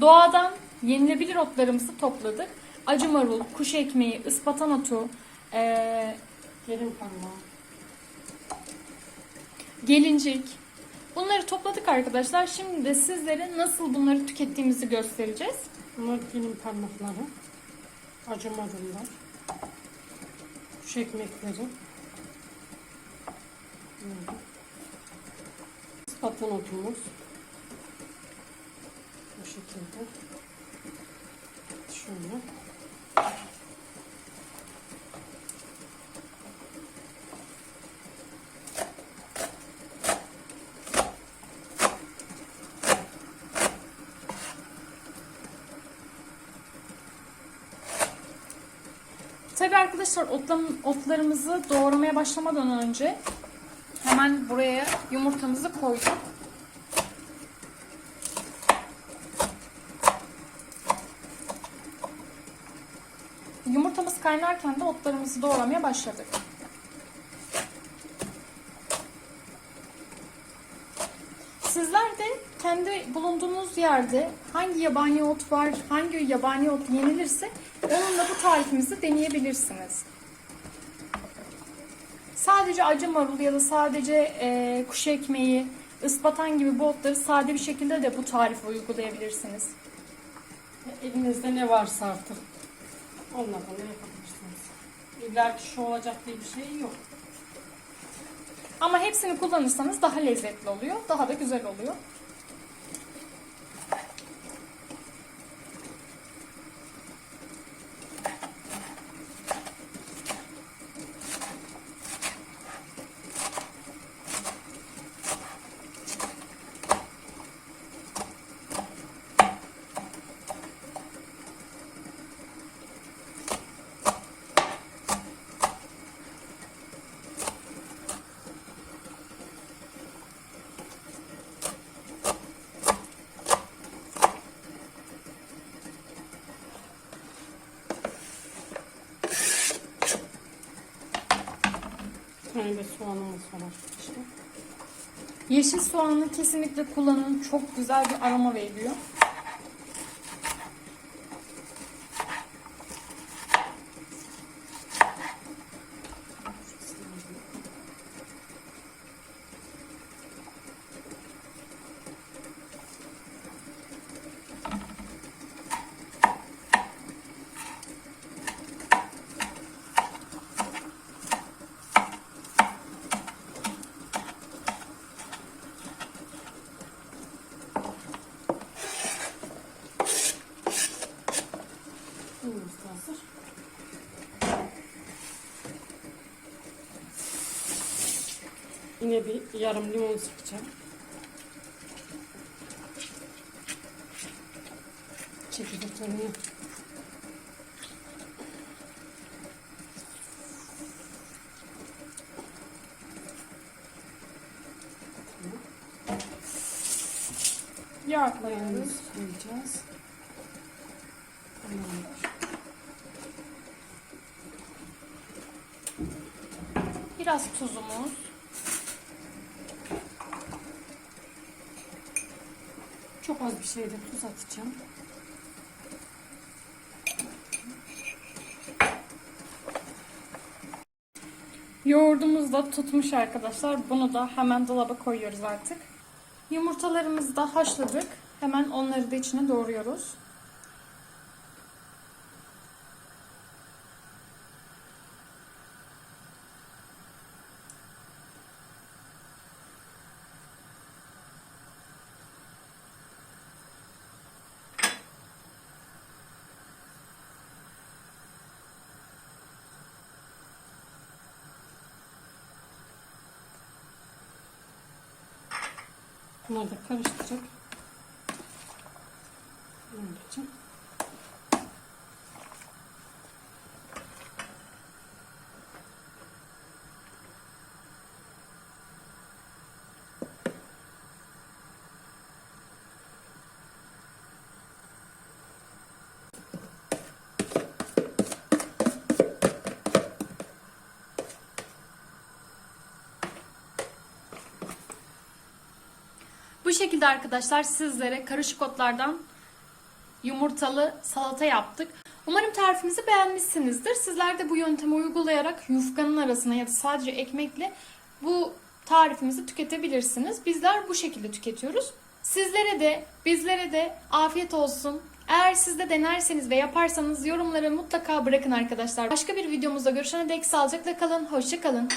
Doğadan yenilebilir otlarımızı topladık. Acı marul, kuş ekmeği, ıspatan otu, eee, Gelin parmağı. gelincik. Bunları topladık arkadaşlar. Şimdi de sizlere nasıl bunları tükettiğimizi göstereceğiz. Bunlar gelin parmakları. Acı marullar. Kuş ekmekleri. Ispaton otumuz. Şekilde. Şöyle. Tabii arkadaşlar otlam- otlarımızı doğramaya başlamadan önce hemen buraya yumurtamızı koyduk. Yumurtamız kaynarken de otlarımızı doğramaya başladık. Sizler de kendi bulunduğunuz yerde hangi yabani ot var, hangi yabani ot yenilirse onunla bu tarifimizi deneyebilirsiniz. Sadece acı marul ya da sadece e, kuş ekmeği, ıspatan gibi bu otları sade bir şekilde de bu tarifi uygulayabilirsiniz. Elinizde ne varsa artık. Onunla da yapabilirsiniz. İlla ki şu olacak diye bir şey yok. Ama hepsini kullanırsanız daha lezzetli oluyor, daha da güzel oluyor. De soğanımız var işte. Yeşil soğanı kesinlikle kullanın. Çok güzel bir aroma veriyor. Suyumuz hazır. Yine bir yarım limon sıkacağım. Çekirdeklerini Yağ koyacağız. Biraz tuzumuz. Çok az bir şey de tuz atacağım. Yoğurdumuz da tutmuş arkadaşlar. Bunu da hemen dolaba koyuyoruz artık. Yumurtalarımızı da haşladık. Hemen onları da içine doğruyoruz. Bunları da karıştırıp Böylece. Bu şekilde arkadaşlar sizlere karışık otlardan yumurtalı salata yaptık. Umarım tarifimizi beğenmişsinizdir. Sizler de bu yöntemi uygulayarak yufkanın arasına ya da sadece ekmekle bu tarifimizi tüketebilirsiniz. Bizler bu şekilde tüketiyoruz. Sizlere de bizlere de afiyet olsun. Eğer siz de denerseniz ve yaparsanız yorumlara mutlaka bırakın arkadaşlar. Başka bir videomuzda görüşene dek sağlıcakla kalın. Hoşça kalın.